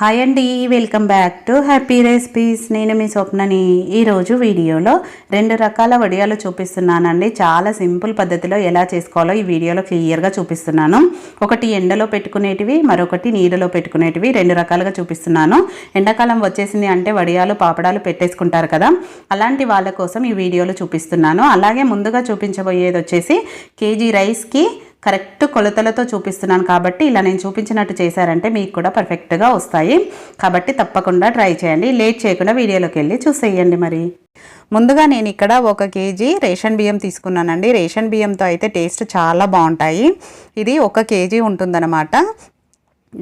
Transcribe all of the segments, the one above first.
Hi అండి welcome back to happy recipes నేను మీ స్వప్నని ఈరోజు వీడియోలో రెండు రకాల వడియాలు చూపిస్తున్నానండి. చాలా సింపుల్ పద్ధతిలో ఎలా చేసుకోవాలో ఈ వీడియోలో క్లియర్గా చూపిస్తున్నాను. ఒకటి ఎండలో పెట్టుకునేటివి మరొకటి నీడలో పెట్టుకునేటివి రెండు రకాలుగా చూపిస్తున్నాను. ఎండాకాలం వచ్చేసింది అంటే వడియాలు పాపడాలు పెట్టేసుకుంటారు కదా. అలాంటి వాళ్ళ కోసం ఈ వీడియోలో చూపిస్తున్నాను. అలాగే ముందుగా చూపించబోయేది వచ్చేసి కేజీ రైస్కి కరెక్ట్ కొలతలతో చూపిస్తున్నాను కాబట్టి ఇలా నేను చూపించినట్టు చేశారంటే మీకు కూడా పర్ఫెక్ట్గా వస్తాయి. కాబట్టి తప్పకుండా ట్రై చేయండి. లేట్ చేయకుండా వీడియోలోకి వెళ్ళి చూసేయండి మరి. ముందుగా నేను ఇక్కడ ఒక కేజీ రేషన్ బియ్యం తీసుకున్నానండి. రేషన్ బియ్యంతో అయితే టేస్ట్ చాలా బాగుంటాయి. ఇది ఒక కేజీ ఉంటుందన్నమాట.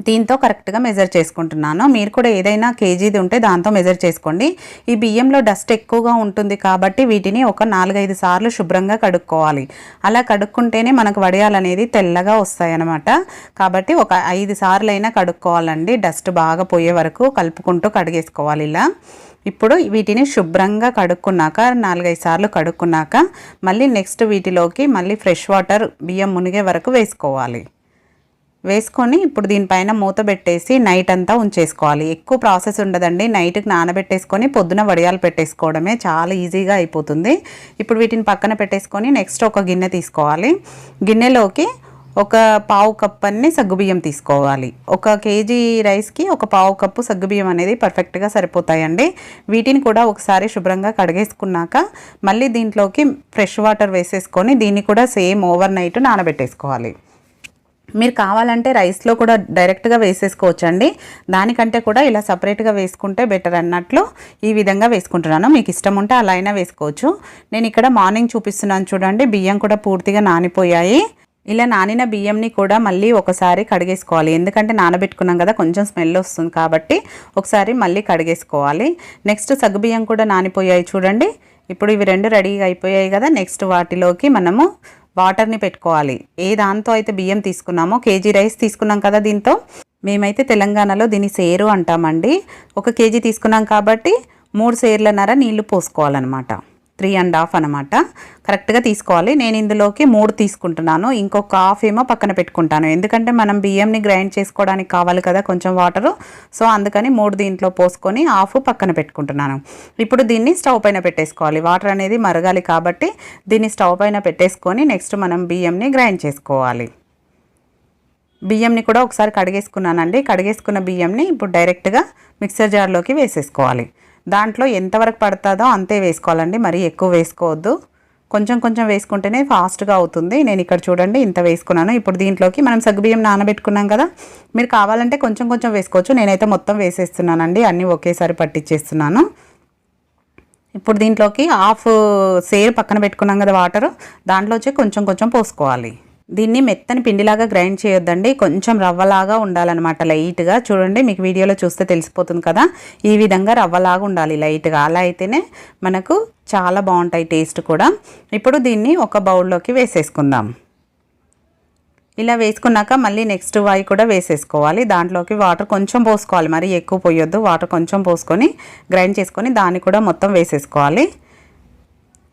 దీంతో కరెక్ట్గా మెజర్ చేసుకుంటున్నాను. మీరు కూడా ఏదైనా కేజీది ఉంటే దాంతో మెజర్ చేసుకోండి. ఈ బియ్యంలో డస్ట్ ఎక్కువగా ఉంటుంది కాబట్టి వీటిని ఒక నాలుగైదు సార్లు శుభ్రంగా కడుక్కోవాలి. అలా కడుక్కుంటేనే మనకు వడియాలు అనేది తెల్లగా వస్తాయన్నమాట. కాబట్టి ఒక ఐదు సార్లు అయినా కడుక్కోవాలండి. డస్ట్ బాగా పోయే వరకు కలుపుకుంటూ కడిగేసుకోవాలి ఇలా. ఇప్పుడు వీటిని శుభ్రంగా కడుక్కున్నాక నాలుగైదు సార్లు కడుక్కున్నాక మళ్ళీ నెక్స్ట్ వీటిలోకి మళ్ళీ ఫ్రెష్ వాటర్ బియ్యం మునిగే వరకు వేసుకోవాలి. వేసుకొని ఇప్పుడు దీనిపైన మూత పెట్టేసి నైట్ అంతా ఉంచేసుకోవాలి. ఎక్కువ ప్రాసెస్ ఉండదండి. నైట్కి నానబెట్టేసుకొని పొద్దున వడియాలు పెట్టేసుకోవడమే చాలా ఈజీగా అయిపోతుంది. ఇప్పుడు వీటిని పక్కన పెట్టేసుకొని నెక్స్ట్ ఒక గిన్నె తీసుకోవాలి. గిన్నెలోకి ఒక పావు కప్ అన్ని సగ్గుబియ్యం తీసుకోవాలి. ఒక కేజీ రైస్కి ఒక పావు కప్పు సగ్గుబియ్యం అనేది పర్ఫెక్ట్గా సరిపోతాయండి. వీటిని కూడా ఒకసారి శుభ్రంగా కడిగేసుకున్నాక మళ్ళీ దీంట్లోకి ఫ్రెష్ వాటర్ వేసేసుకొని దీన్ని కూడా సేమ్ ఓవర్ నైట్ నానబెట్టేసుకోవాలి. మీరు కావాలంటే రైస్లో కూడా డైరెక్ట్గా వేసేసుకోవచ్చండి. దానికంటే కూడా ఇలా సపరేట్గా వేసుకుంటే బెటర్ అన్నట్లు ఈ విధంగా వేసుకుంటున్నాను. మీకు ఇష్టం ఉంటే అలా అయినా వేసుకోవచ్చు. నేను ఇక్కడ మార్నింగ్ చూపిస్తున్నాను చూడండి. బియ్యం కూడా పూర్తిగా నానిపోయాయి. ఇలా నానిన బియ్యంని కూడా మళ్ళీ ఒకసారి కడిగేసుకోవాలి. ఎందుకంటే నానబెట్టుకున్నాం కదా కొంచెం స్మెల్ వస్తుంది కాబట్టి ఒకసారి మళ్ళీ కడిగేసుకోవాలి. నెక్స్ట్ సగ్గుబియ్యం కూడా నానిపోయాయి చూడండి. ఇప్పుడు ఇవి రెండు రెడీగా అయిపోయాయి కదా నెక్స్ట్ వాటిలోకి మనము వాటర్ని పెట్టుకోవాలి. ఏ దాంతో అయితే బియ్యం తీసుకున్నామో కేజీ రైస్ తీసుకున్నాం కదా దీంతో మేమైతే తెలంగాణలో దీన్ని సేరు అంటామండి. ఒక కేజీ తీసుకున్నాం కాబట్టి మూడు సేర్లన్నర నీళ్ళు పోసుకోవాలన్నమాట. త్రీ అండ్ హాఫ్ అనమాట కరెక్ట్గా తీసుకోవాలి. నేను ఇందులోకి మూడు తీసుకుంటున్నాను. ఇంకొక హాఫ్ ఏమో పక్కన పెట్టుకుంటాను. ఎందుకంటే మనం బియ్యంని గ్రైండ్ చేసుకోవడానికి కావాలి కదా కొంచెం వాటరు. సో అందుకని మూడు దీంట్లో పోసుకొని హాఫ్ పక్కన పెట్టుకుంటున్నాను. ఇప్పుడు దీన్ని స్టవ్ పైన పెట్టేసుకోవాలి. వాటర్ అనేది మరగాలి కాబట్టి దీన్ని స్టవ్ పైన పెట్టేసుకొని నెక్స్ట్ మనం బియ్యంని గ్రైండ్ చేసుకోవాలి. బియ్యంని కూడా ఒకసారి కడిగేసుకున్నానండి. కడిగేసుకున్న బియ్యంని ఇప్పుడు డైరెక్ట్గా మిక్సర్ జార్లోకి వేసేసుకోవాలి. దాంట్లో ఎంతవరకు పడుతుందో అంతే వేసుకోవాలండి. మరీ ఎక్కువ వేసుకోవద్దు. కొంచెం కొంచెం వేసుకుంటేనే ఫాస్ట్గా అవుతుంది. నేను ఇక్కడ చూడండి ఇంత వేసుకున్నాను. ఇప్పుడు దీంట్లోకి మనం సగ్గుబియ్యం నానబెట్టుకున్నాం కదా మీరు కావాలంటే కొంచెం కొంచెం వేసుకోవచ్చు. నేనైతే మొత్తం వేసేస్తున్నానండి. అన్నీ ఒకేసారి పట్టించేస్తున్నాను ఇప్పుడు దీంట్లోకి హాఫ్ సేర్ పక్కన పెట్టుకున్నాం కదా వాటర్ దాంట్లో వచ్చి కొంచెం కొంచెం పోసుకోవాలి. దీన్ని మెత్తని పిండిలాగా గ్రైండ్ చేయొద్దండి. కొంచెం రవ్వలాగా ఉండాలన్నమాట లైట్గా. చూడండి మీకు వీడియోలో చూస్తే తెలిసిపోతుంది కదా. ఈ విధంగా రవ్వలాగా ఉండాలి లైట్గా. అలా అయితేనే మనకు చాలా బాగుంటాయి టేస్ట్ కూడా. ఇప్పుడు దీన్ని ఒక బౌల్లోకి వేసేసుకుందాం. ఇలా వేసుకున్నాక మళ్ళీ నెక్స్ట్ వాయి కూడా వేసేసుకోవాలి. దాంట్లోకి వాటర్ కొంచెం పోసుకోవాలి. మరి ఎక్కువ పోయొద్దు. వాటర్ కొంచెం పోసుకొని గ్రైండ్ చేసుకొని దాన్ని కూడా మొత్తం వేసేసుకోవాలి.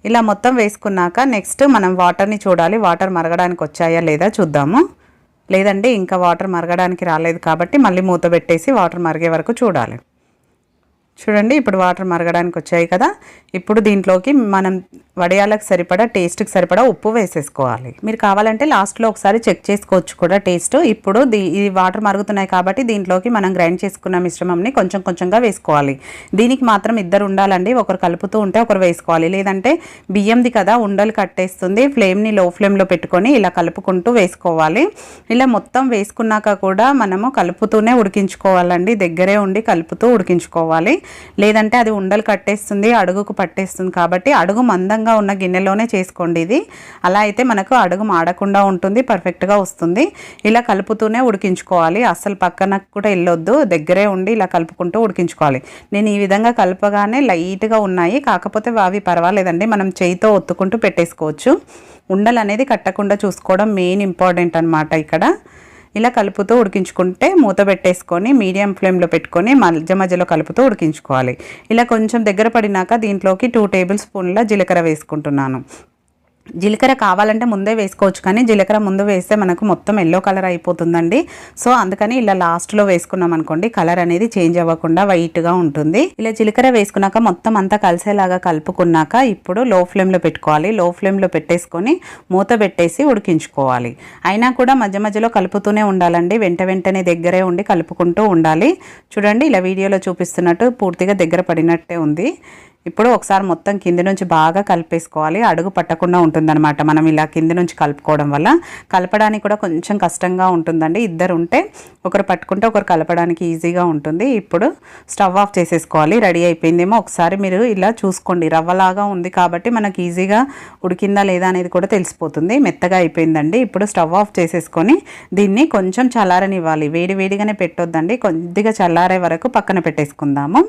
ఇలా మొత్తం వేసుకున్నాక నెక్స్ట్ మనం వాటర్ని చూడాలి. వాటర్ మరగడానికి వచ్చాయా లేదా చూద్దాము. లేదండి ఇంకా వాటర్ మరగడానికి రాలేదు కాబట్టి మళ్ళీ మూత పెట్టేసి వాటర్ మరిగే వరకు చూడాలి. చూడండి ఇప్పుడు వాటర్ మరగడానికి వచ్చాయి కదా. ఇప్పుడు దీంట్లోకి మనం వడియాలకు సరిపడా టేస్ట్కి సరిపడా ఉప్పు వేసేసుకోవాలి. మీరు కావాలంటే లాస్ట్లో ఒకసారి చెక్ చేసుకోవచ్చు కూడా టేస్ట్. ఇప్పుడు దీ ఇది వాటర్ మరుగుతున్నాయి కాబట్టి దీంట్లోకి మనం గ్రైండ్ చేసుకున్న మిశ్రమంని కొంచెం కొంచెంగా వేసుకోవాలి. దీనికి మాత్రం ఇద్దరు ఉండాలండి. ఒకరు కలుపుతూ ఉంటే ఒకరు వేసుకోవాలి. లేదంటే బియ్యంది కదా ఉండలు కట్టేస్తుంది. ఫ్లేమ్ని లో ఫ్లేమ్లో పెట్టుకొని ఇలా కలుపుకుంటూ వేసుకోవాలి. ఇలా మొత్తం వేసుకున్నాక కూడా మనము కలుపుతూనే ఉడికించుకోవాలండి. దగ్గరే ఉండి కలుపుతూ ఉడికించుకోవాలి. లేదంటే అది ఉండలు కట్టేస్తుంది అడుగుకు పట్టేస్తుంది కాబట్టి అడుగు మందంగా ఉన్న గిన్నెలోనే చేసుకోండి ఇది. అలా అయితే మనకు అడుగు మాడకుండా ఉంటుంది పర్ఫెక్ట్గా వస్తుంది. ఇలా కలుపుతూనే ఉడికించుకోవాలి. అస్సలు పక్కన కూడా వెళ్ళొద్దు దగ్గరే ఉండి ఇలా కలుపుకుంటూ ఉడికించుకోవాలి. నేను ఈ విధంగా కలపగానే లైట్గా ఉన్నాయి. కాకపోతే అవి పర్వాలేదండి మనం చేయితో ఒత్తుకుంటూ పెట్టేసుకోవచ్చు. ఉండలు అనేది కట్టకుండా చూసుకోవడం మెయిన్ ఇంపార్టెంట్ అనమాట ఇక్కడ. ఇలా కలుపుతూ ఉడికించుకుంటే మూత పెట్టేసుకొని మీడియం ఫ్లేమ్లో పెట్టుకొని మధ్య మధ్యలో కలుపుతూ ఉడికించుకోవాలి. ఇలా కొంచెం దగ్గర పడినాక దీంట్లోకి టూ టేబుల్ స్పూన్ల జీలకర్ర వేసుకుంటున్నాను. జీలకర్ర కావాలంటే ముందే వేసుకోవచ్చు కానీ జీలకర్ర ముందు వేస్తే మనకు మొత్తం ఎల్లో కలర్ అయిపోతుందండి. సో అందుకని ఇలా లాస్ట్లో వేసుకున్నాం అనుకోండి కలర్ అనేది చేంజ్ అవ్వకుండా వైట్గా ఉంటుంది. ఇలా జీలకర్ర వేసుకున్నాక మొత్తం అంతా కలిసేలాగా కలుపుకున్నాక ఇప్పుడు లో ఫ్లేమ్లో పెట్టుకోవాలి. లో ఫ్లేమ్లో పెట్టేసుకొని మూత పెట్టేసి ఉడికించుకోవాలి. అయినా కూడా మధ్య మధ్యలో కలుపుతూనే ఉండాలండి. వెంట వెంటనే దగ్గరే ఉండి కలుపుకుంటూ ఉండాలి. చూడండి ఇలా వీడియోలో చూపిస్తున్నట్టు పూర్తిగా దగ్గర పడినట్టే ఉంది. ఇప్పుడు ఒకసారి మొత్తం కింది నుంచి బాగా కలిపేసుకోవాలి. అడుగు పట్టకుండా ఉంటుందన్నమాట. మనం ఇలా కింది నుంచి కలుపుకోవడం వల్ల కలపడానికి కూడా కొంచెం కష్టంగా ఉంటుందండి. ఇద్దరు ఉంటే ఒకరు పట్టుకుంటే ఒకరు కలపడానికి ఈజీగా ఉంటుంది. ఇప్పుడు స్టవ్ ఆఫ్ చేసేసుకోవాలి. రెడీ అయిపోయిందేమో ఒకసారి మీరు ఇలా చూసుకోండి. రవ్వలాగా ఉంది కాబట్టి మనకి ఈజీగా ఉడికిందా లేదా అనేది కూడా తెలిసిపోతుంది. మెత్తగా అయిపోయిందండి. ఇప్పుడు స్టవ్ ఆఫ్ చేసేసుకొని దీన్ని కొంచెం చల్లారనివ్వాలి. వేడి వేడిగానే పెట్టొద్దండి. కొద్దిగా చల్లారే వరకు పక్కన పెట్టేసుకుందాము.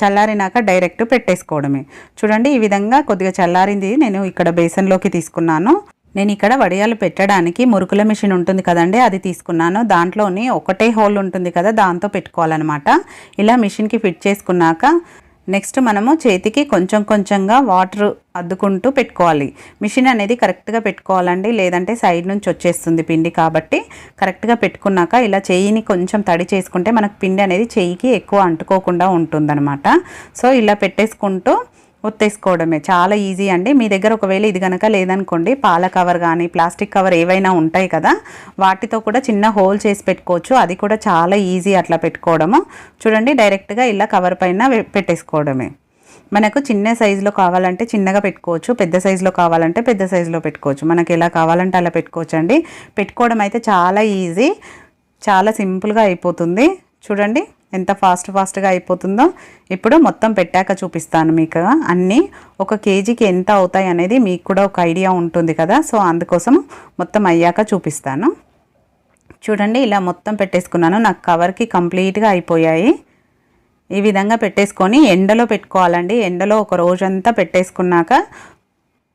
చల్లారినాక డైరెక్ట్ పెట్టేసుకోవడమే. చూడండి ఈ విధంగా కొద్దిగా చల్లారింది. నేను ఇక్కడ బేసన్లోకి తీసుకున్నాను. నేను ఇక్కడ వడియాలు పెట్టడానికి మురుకుల మిషన్ ఉంటుంది కదండి అది తీసుకున్నాను. దాంట్లోని ఒకటే హోల్ ఉంటుంది కదా దాంతో పెట్టుకోవాలన్నమాట. ఇలా మిషన్కి ఫిట్ చేసుకున్నాక నెక్స్ట్ మనము చేతికి కొంచెం కొంచెంగా వాటర్ అద్దుకుంటూ పెట్టుకోవాలి. మిషన్ అనేది కరెక్ట్గా పెట్టుకోవాలండి. లేదంటే సైడ్ నుంచి వచ్చేస్తుంది పిండి కాబట్టి. కరెక్ట్గా పెట్టుకున్నాక ఇలా చెయ్యిని కొంచెం తడి చేసుకుంటే మనకు పిండి అనేది చెయ్యికి ఎక్కువ అంటుకోకుండా ఉంటుందన్నమాట. సో ఇలా పెట్టేసుకుంటూ ఒత్తేసుకోవడమే. చాలా ఈజీ అండి. మీ దగ్గర ఒకవేళ ఇది కనుక లేదనుకోండి పాల కవర్ కానీ ప్లాస్టిక్ కవర్ ఏవైనా ఉంటాయి కదా వాటితో కూడా చిన్న హోల్ చేసి పెట్టుకోవచ్చు. అది కూడా చాలా ఈజీ అట్లా పెట్టుకోవడము. చూడండి డైరెక్ట్గా ఇలా కవర్ పైన పెట్టేసుకోవడమే. మనకు చిన్న సైజులో కావాలంటే చిన్నగా పెట్టుకోవచ్చు పెద్ద సైజులో కావాలంటే పెద్ద సైజులో పెట్టుకోవచ్చు. మనకి ఎలా కావాలంటే అలా పెట్టుకోవచ్చు అండి పెట్టుకోవడం అయితే చాలా ఈజీ చాలా సింపుల్గా అయిపోతుంది. చూడండి ఎంత ఫాస్ట్ ఫాస్ట్గా అయిపోతుందో ఇప్పుడు మొత్తం పెట్టాక చూపిస్తాను మీకు. అన్నీ ఒక కేజీకి ఎంత అవుతాయి అనేది మీకు కూడా ఒక ఐడియా ఉంటుంది కదా. సో అందుకోసం మొత్తం అయ్యాక చూపిస్తాను. చూడండి ఇలా మొత్తం పెట్టేసుకున్నాను. నాకు కవర్కి కంప్లీట్గా అయిపోయాయి. ఈ విధంగా పెట్టేసుకొని ఎండలో పెట్టుకోవాలండి. ఎండలో ఒక రోజంతా పెట్టేసుకున్నాక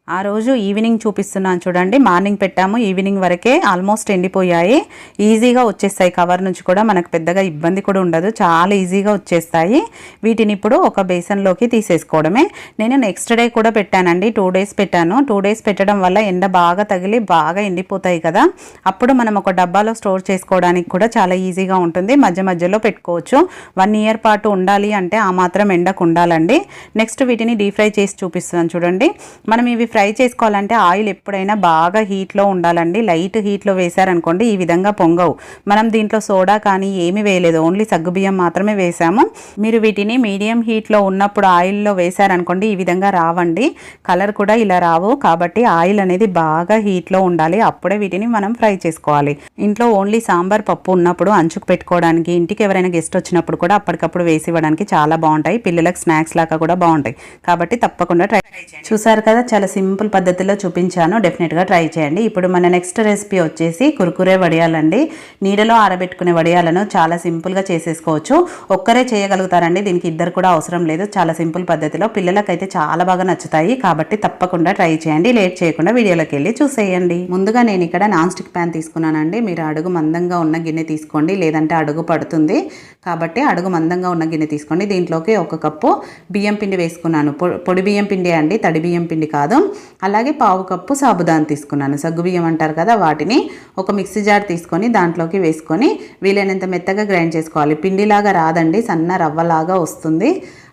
ఆ రోజు ఈవినింగ్ చూపిస్తున్నాను చూడండి. మార్నింగ్ పెట్టాము. ఈవినింగ్ వరకే ఆల్మోస్ట్ ఎండిపోయాయి. ఈజీగా వచ్చేస్తాయి. కవర్ నుంచి కూడా మనకు పెద్దగా ఇబ్బంది కూడా ఉండదు. చాలా ఈజీగా వచ్చేస్తాయి. వీటిని ఇప్పుడు ఒక బేసన్లోకి తీసేసుకోవడమే. నేను నెక్స్ట్ డే కూడా పెట్టానండి. టూ డేస్ పెట్టాను. టూ డేస్ పెట్టడం వల్ల ఎండ బాగా తగిలి బాగా ఎండిపోతాయి కదా. అప్పుడు మనం ఒక డబ్బాలో స్టోర్ చేసుకోవడానికి కూడా చాలా ఈజీగా ఉంటుంది. మధ్య మధ్యలో పెట్టుకోవచ్చు. వన్ ఇయర్ పాటు ఉండాలి అంటే ఆ మాత్రం ఎండకు ఉండాలండి. నెక్స్ట్ వీటిని డీప్ ఫ్రై చేసి చూపిస్తున్నాను చూడండి. మనం ఇవి ఫ్రై చేసుకోవాలంటే ఆయిల్ ఎప్పుడైనా బాగా హీట్లో ఉండాలండి. లైట్ హీట్లో వేశారనుకోండి ఈ విధంగా పొంగవు. మనం దీంట్లో సోడా కానీ ఏమీ వేయలేదు. ఓన్లీ సగ్గుబియ్యం మాత్రమే వేసాము. మీరు వీటిని మీడియం హీట్లో ఉన్నప్పుడు ఆయిల్లో వేశారనుకోండి ఈ విధంగా రావండి. కలర్ కూడా ఇలా రావు. కాబట్టి ఆయిల్ అనేది బాగా హీట్లో ఉండాలి. అప్పుడే వీటిని మనం ఫ్రై చేసుకోవాలి. ఇంట్లో ఓన్లీ సాంబార్ పప్పు ఉన్నప్పుడు అంచుకు పెట్టుకోవడానికి ఇంటికి ఎవరైనా గెస్ట్ వచ్చినప్పుడు కూడా అప్పటికప్పుడు వేసి ఇవ్వడానికి చాలా బాగుంటాయి. పిల్లలకు స్నాక్స్ లాగా కూడా బాగుంటాయి. కాబట్టి తప్పకుండా ట్రై చూసారు కదా చాలా సింపుల్ పద్ధతిలో చూపించాను. డెఫినెట్గా ట్రై చేయండి. ఇప్పుడు మన నెక్స్ట్ రెసిపీ వచ్చేసి కురుకురే వడియాలండి. నీడలో ఆరబెట్టుకునే వడియాలను చాలా సింపుల్గా చేసేసుకోవచ్చు. ఒక్కరే చేయగలుగుతారండి. దీనికి ఇద్దరు కూడా అవసరం లేదు. చాలా సింపుల్ పద్ధతిలో పిల్లలకైతే చాలా బాగా నచ్చుతాయి. కాబట్టి తప్పకుండా ట్రై చేయండి. లేట్ చేయకుండా వీడియోలోకి వెళ్ళి చూసేయండి. ముందుగా నేను ఇక్కడ నాన్ స్టిక్ ప్యాన్ తీసుకున్నానండి. మీరు అడుగు మందంగా ఉన్న గిన్నె తీసుకోండి. లేదంటే అడుగు పడుతుంది. కాబట్టి అడుగు మందంగా ఉన్న గిన్నె తీసుకోండి. దీంట్లోకి ఒక కప్పు బియ్యం పిండి వేసుకున్నాను. పొడి బియ్యం పిండి అండి. తడి బియ్యం పిండి కాదు. అలాగే పావు కప్పు సాబుదాన్ తీసుకున్నాను. సగ్గు బియ్యం అంటారు కదా వాటిని. ఒక మిక్సీ జార్ తీసుకొని దాంట్లోకి వేసుకొని వీలైనంత మెత్తగా గ్రైండ్ చేసుకోవాలి. పిండిలాగా రాదండి సన్న రవ్వలాగా వస్తుంది.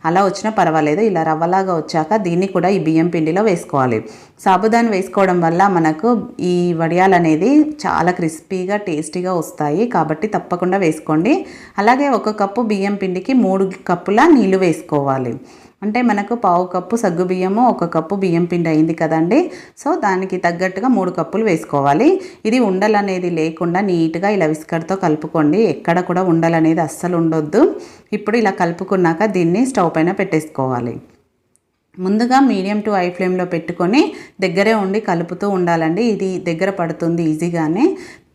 అలా వచ్చినా పర్వాలేదు ఇలా రవ్వలాగా వచ్చాక దీన్ని కూడా ఈ బియ్యం పిండిలో వేసుకోవాలి. సాబుదాన్ వేసుకోవడం వల్ల మనకు ఈ వడియాలు అనేది చాలా క్రిస్పీగా టేస్టీగా వస్తాయి. కాబట్టి తప్పకుండా వేసుకోండి. అలాగే ఒక కప్పు బియ్యం పిండికి మూడు కప్పుల నీళ్ళు వేసుకోవాలి. అంటే మనకు పావు కప్పు సగ్గు బియ్యము ఒక కప్పు బియ్యం పిండి అయింది కదండి. సో దానికి తగ్గట్టుగా మూడు కప్పులు వేసుకోవాలి. ఇది ఉండలు అనేది లేకుండా నీట్గా ఇలా విస్కర్తో కలుపుకోండి. ఎక్కడ కూడా ఉండలు అనేది అస్సలు ఉండొద్దు. ఇప్పుడు ఇలా కలుపుకున్నాక దీన్ని స్టవ్ పైన పెట్టేసుకోవాలి. ముందుగా మీడియం టు హై ఫ్లేమ్లో పెట్టుకొని దగ్గరే ఉండి కలుపుతూ ఉండాలండి. ఇది దగ్గర పడుతుంది ఈజీగానే.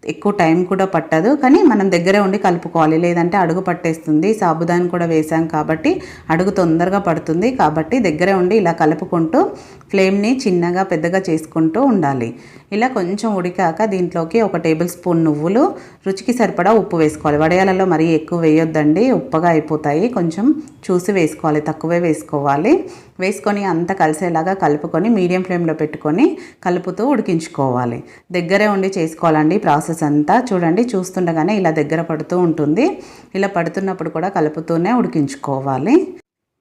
ఎక్కువ టైం కూడా పట్టదు. కానీ మనం దగ్గరే ఉండి కలుపుకోవాలి. లేదంటే అడుగు పట్టేస్తుంది. సాబుదాని కూడా వేసాం కాబట్టి అడుగు తొందరగా పడుతుంది. కాబట్టి దగ్గరే ఉండి ఇలా కలుపుకుంటూ ఫ్లేమ్ని చిన్నగా పెద్దగా చేసుకుంటూ ఉండాలి. ఇలా కొంచెం ఉడికాక దీంట్లోకి ఒక టేబుల్ స్పూన్ నువ్వులు రుచికి సరిపడా ఉప్పు వేసుకోవాలి. వడియాలలో మరీ ఎక్కువ వేయొద్దండి. ఉప్పగా అయిపోతాయి. కొంచెం చూసి వేసుకోవాలి. తక్కువే వేసుకోవాలి. వేసుకొని అంత కలిసేలాగా కలుపుకొని మీడియం ఫ్లేమ్లో పెట్టుకొని కలుపుతూ ఉడికించుకోవాలి. దగ్గరే ఉండి చేసుకోవాలండి ప్రాసెస్ అంతా. చూడండి చూస్తుండగానే ఇలా దగ్గర పడుతూ ఉంటుంది. ఇలా పడుతున్నప్పుడు కూడా కలుపుతూనే ఉడికించుకోవాలి.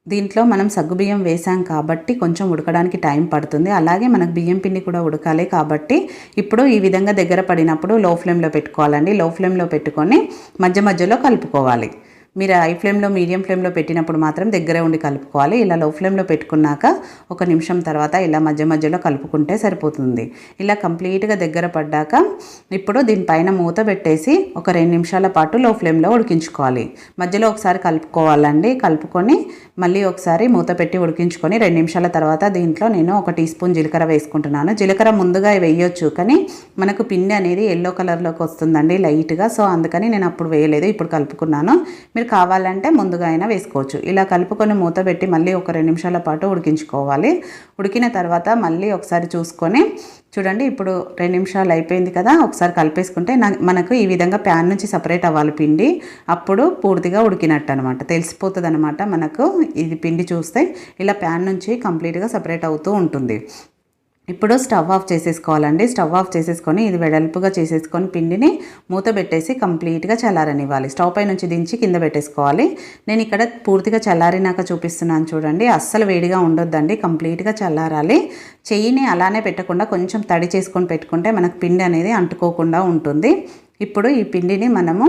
దీంట్లో మనం సగ్గుబియ్యం వేసాం కాబట్టి కొంచెం ఉడకడానికి టైం పడుతుంది. అలాగే మనకు బియ్యం పిండి కూడా ఉడకాలి కాబట్టి ఇప్పుడు ఈ విధంగా దగ్గర పడినప్పుడు లో ఫ్లేమ్లో పెట్టుకోవాలండి లో ఫ్లేమ్లో పెట్టుకొని మధ్య మధ్యలో కలుపుకోవాలి. మీరు హై ఫ్లేమ్లో మీడియం ఫ్లేమ్లో పెట్టినప్పుడు మాత్రం దగ్గరే ఉండి కలుపుకోవాలి. ఇలా లో ఫ్లేమ్లో పెట్టుకున్నాక ఒక నిమిషం తర్వాత ఇలా మధ్య మధ్యలో కలుపుకుంటే సరిపోతుంది. ఇలా కంప్లీట్గా దగ్గర పడ్డాక ఇప్పుడు దీనిపైన మూత పెట్టేసి ఒక రెండు నిమిషాల పాటు లో ఫ్లేమ్లో ఉడికించుకోవాలి. మధ్యలో ఒకసారి కలుపుకోవాలండి. కలుపుకొని మళ్ళీ ఒకసారి మూత పెట్టి ఉడికించుకొని రెండు నిమిషాల తర్వాత దీంట్లో నేను ఒక టీ స్పూన్ జీలకర్ర వేసుకుంటున్నాను. జీలకర్ర ముందుగా వేయొచ్చు కానీ మనకు పిండి అనేది ఎల్లో కలర్లోకి వస్తుందండి లైట్గా సో అందుకని నేను అప్పుడు వేయలేదు ఇప్పుడు కలుపుకున్నాను. మీరు కావాలంటే ముందుగా అయినా వేసుకోవచ్చు. ఇలా కలుపుకొని మూత పెట్టి మళ్ళీ ఒక రెండు నిమిషాల పాటు ఉడికించుకోవాలి. ఉడికిన తర్వాత మళ్ళీ ఒకసారి చూసుకొని చూడండి ఇప్పుడు రెండు నిమిషాలు అయిపోయింది కదా ఒకసారి కలిపేసుకుంటే మనకు ఈ విధంగా ప్యాన్ నుంచి సపరేట్ అవ్వాలి పిండి. అప్పుడు పూర్తిగా ఉడికినట్టు అనమాట తెలిసిపోతుంది అనమాట మనకు ఇది పిండి చూస్తే. ఇలా ప్యాన్ నుంచి కంప్లీట్గా సపరేట్ అవుతూ ఉంటుంది. ఇప్పుడు స్టవ్ ఆఫ్ చేసేసుకోవాలండి. స్టవ్ ఆఫ్ చేసేసుకొని ఇది వెడల్పుగా చేసేసుకొని పిండిని మూత పెట్టేసి కంప్లీట్గా చల్లారనివ్వాలి. స్టవ్ పై నుంచి దించి కింద పెట్టేసుకోవాలి. నేను ఇక్కడ పూర్తిగా చల్లారినాక చూపిస్తున్నాను చూడండి. అస్సలు వేడిగా ఉండొద్దండి. కంప్లీట్గా చల్లారాలి. చెయ్యిని అలానే పెట్టకుండా కొంచెం తడి చేసుకొని పెట్టుకుంటే మనకు పిండి అనేది అంటుకోకుండా ఉంటుంది. ఇప్పుడు ఈ పిండిని మనము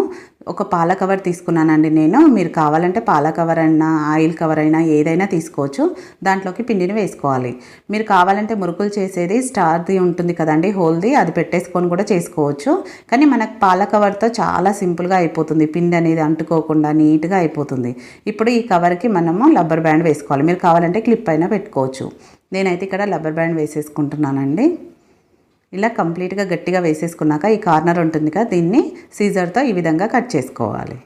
ఒక పాల కవర్ తీసుకున్నానండి నేను. మీరు కావాలంటే పాల కవర్ అయినా ఆయిల్ కవర్ అయినా ఏదైనా తీసుకోవచ్చు. దాంట్లోకి పిండిని వేసుకోవాలి. మీరు కావాలంటే మురుకులు చేసేది స్టార్ది ఉంటుంది కదండి హోల్ది అది పెట్టేసుకొని కూడా చేసుకోవచ్చు. కానీ మనకు పాల కవర్తో చాలా సింపుల్గా అయిపోతుంది. పిండి అనేది అంటుకోకుండా నీట్గా అయిపోతుంది. ఇప్పుడు ఈ కవర్కి మనము రబ్బర్ బ్యాండ్ వేసుకోవాలి. మీరు కావాలంటే క్లిప్ అయినా పెట్టుకోవచ్చు. నేనైతే ఇక్కడ రబ్బర్ బ్యాండ్ వేసేసుకుంటున్నానండి. ఇలా కంప్లీట్గా గట్టిగా వేసేసుకున్నాక ఈ కార్నర్ ఉంటుంది కదా దీన్ని సీజర్తో ఈ విధంగా కట్ చేసుకోవాలి.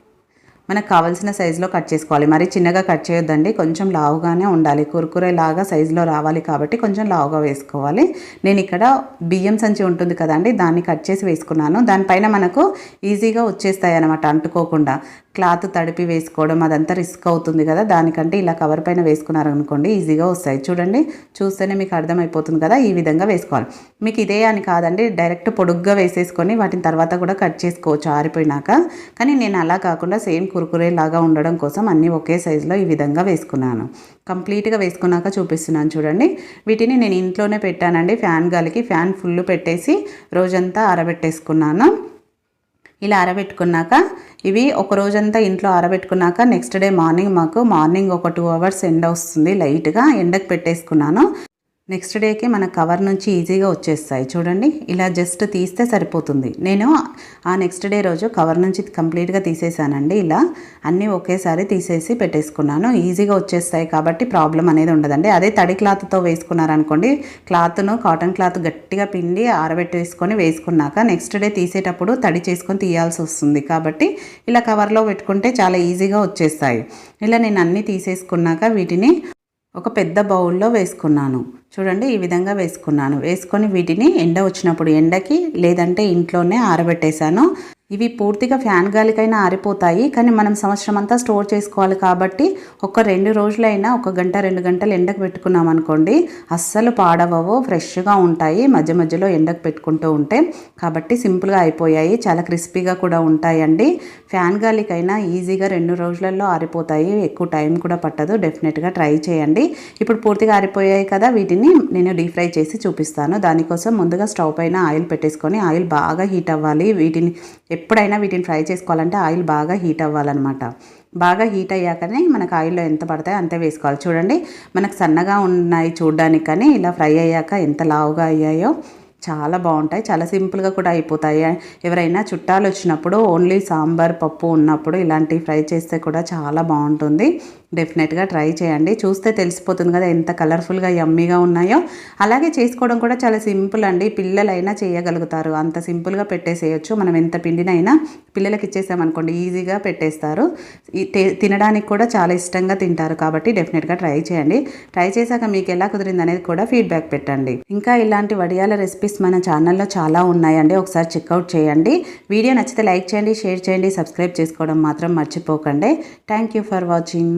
మనకు కావాల్సిన సైజులో కట్ చేసుకోవాలి. మరి చిన్నగా కట్ చేయొద్దండి. కొంచెం లావుగానే ఉండాలి. కురుకురే లాగా సైజులో రావాలి కాబట్టి కొంచెం లావుగా వేసుకోవాలి. నేను ఇక్కడ బియ్యం సంచి ఉంటుంది కదండి దాన్ని కట్ చేసి వేసుకున్నాను. దానిపైన మనకు ఈజీగా వచ్చేస్తాయి అనమాట అంటుకోకుండా. క్లాత్ తడిపి వేసుకోవడం అదంతా రిస్క్ అవుతుంది కదా. దానికంటే ఇలా కవర్ పైన వేసుకున్నారనుకోండి ఈజీగా వస్తాయి. చూడండి చూస్తేనే మీకు అర్థమైపోతుంది కదా ఈ విధంగా వేసుకోవాలి. మీకు ఇదే అని కాదండి డైరెక్ట్ పొడుగ్గా వేసేసుకొని వాటిని తర్వాత కూడా కట్ చేసుకోవచ్చు ఆరిపోయినాక. కానీ నేను అలా కాకుండా సేమ్ కురుకురే లాగా ఉండడం కోసం అన్నీ ఒకే సైజులో ఈ విధంగా వేసుకున్నాను. కంప్లీట్గా వేసుకున్నాక చూపిస్తున్నాను చూడండి. వీటిని నేను ఇంట్లోనే పెట్టానండి. ఫ్యాన్ గాలికి ఫ్యాన్ ఫుల్ పెట్టేసి రోజంతా ఆరబెట్టేసుకున్నాను. ఇలా ఆరబెట్టుకున్నాక ఇవి ఒక రోజంతా ఇంట్లో ఆరబెట్టుకున్నాక నెక్స్ట్ డే మార్నింగ్ మాకు మార్నింగ్ ఒక టూ అవర్స్ ఎండ వస్తుంది. లైట్గా ఎండకు పెట్టేసుకున్నాను. నెక్స్ట్ డేకి మన కవర్ నుంచి ఈజీగా వచ్చేస్తాయి. చూడండి ఇలా జస్ట్ తీస్తే సరిపోతుంది. నేను ఆ నెక్స్ట్ డే రోజు కవర్ నుంచి కంప్లీట్గా తీసేసానండి. ఇలా అన్నీ ఒకేసారి తీసేసి పెట్టేసుకున్నాను. ఈజీగా వచ్చేస్తాయి కాబట్టి ప్రాబ్లం అనేది ఉండదండి. అదే తడి క్లాత్తో వేసుకున్నారనుకోండి క్లాత్ను కాటన్ క్లాత్ గట్టిగా పిండి ఆరబెట్టేసుకొని వేసుకున్నాక నెక్స్ట్ డే తీసేటప్పుడు తడి చేసుకొని తీయాల్సి వస్తుంది. కాబట్టి ఇలా కవర్లో పెట్టుకుంటే చాలా ఈజీగా వచ్చేస్తాయి. ఇలా నేను అన్నీ తీసేసుకున్నాక వీటిని ఒక పెద్ద బౌల్లో వేసుకున్నాను. చూడండి ఈ విధంగా వేసుకున్నాను. వేసుకొని వీటిని ఎండ వచ్చినప్పుడు ఎండకి లేదంటే ఇంట్లోనే ఆరబెట్టేశాను. ఇవి పూర్తిగా ఫ్యాన్ గాలికైనా ఆరిపోతాయి కానీ మనం సంవత్సరం అంతా స్టోర్ చేసుకోవాలి కాబట్టి ఒక రెండు రోజులైనా ఒక గంట రెండు గంటలు ఎండకు పెట్టుకున్నాం అనుకోండి అస్సలు పాడవవు ఫ్రెష్గా ఉంటాయి మధ్య మధ్యలో ఎండకు పెట్టుకుంటూ ఉంటే. కాబట్టి సింపుల్గా అయిపోయాయి చాలా క్రిస్పీగా కూడా ఉంటాయండి. ఫ్యాన్ గాలికైనా ఈజీగా రెండు రోజులలో ఆరిపోతాయి ఎక్కువ టైం కూడా పట్టదు డెఫినెట్గా ట్రై చేయండి. ఇప్పుడు పూర్తిగా ఆరిపోయాయి కదా వీటిని నేను డీప్ ఫ్రై చేసి చూపిస్తాను. దానికోసం ముందుగా స్టవ్ పైన ఆయిల్ పెట్టేసుకొని ఆయిల్ బాగా హీట్ అవ్వాలి. వీటిని ఎప్పుడైనా వీటిని ఫ్రై చేసుకోవాలంటే ఆయిల్ బాగా హీట్ అవ్వాలన్నమాట. బాగా హీట్ అయ్యాకనే మనకు ఆయిల్లో ఎంత పడతాయో అంతే వేసుకోవాలి. చూడండి మనకు సన్నగా ఉన్నాయి చూడడానికి కానీ ఇలా ఫ్రై అయ్యాక ఎంత లావుగా అయ్యాయో చాలా బాగుంటాయి. చాలా సింపుల్గా కూడా అయిపోతాయి. ఎవరైనా చుట్టాలు వచ్చినప్పుడు ఓన్లీ సాంబార్ పప్పు ఉన్నప్పుడు ఇలాంటివి ఫ్రై చేస్తే కూడా చాలా బాగుంటుంది. డెఫినెట్గా ట్రై చేయండి. చూస్తే తెలిసిపోతుంది కదా ఎంత కలర్ఫుల్గా యమ్మీగా ఉన్నాయో. అలాగే చేసుకోవడం కూడా చాలా సింపుల్ అండి. పిల్లలైనా చేయగలుగుతారు. అంత సింపుల్గా పెట్టేసేయచ్చు. మనం ఎంత పిండినైనా పిల్లలకి ఇచ్చేసామనుకోండి ఈజీగా పెట్టేస్తారు. తినడానికి కూడా చాలా ఇష్టంగా తింటారు కాబట్టి డెఫినెట్గా ట్రై చేయండి. ట్రై చేశాక మీకు ఎలా కుదిరింది అనేది కూడా ఫీడ్బ్యాక్ పెట్టండి. ఇంకా ఇలాంటి వడియాల రెసిపీస్ మన ఛానల్లో చాలా ఉన్నాయండి. ఒకసారి చెక్అవుట్ చేయండి. వీడియో నచ్చితే లైక్ చేయండి షేర్ చేయండి సబ్స్క్రైబ్ చేసుకోవడం మాత్రం మర్చిపోకండి. Thank you for watching.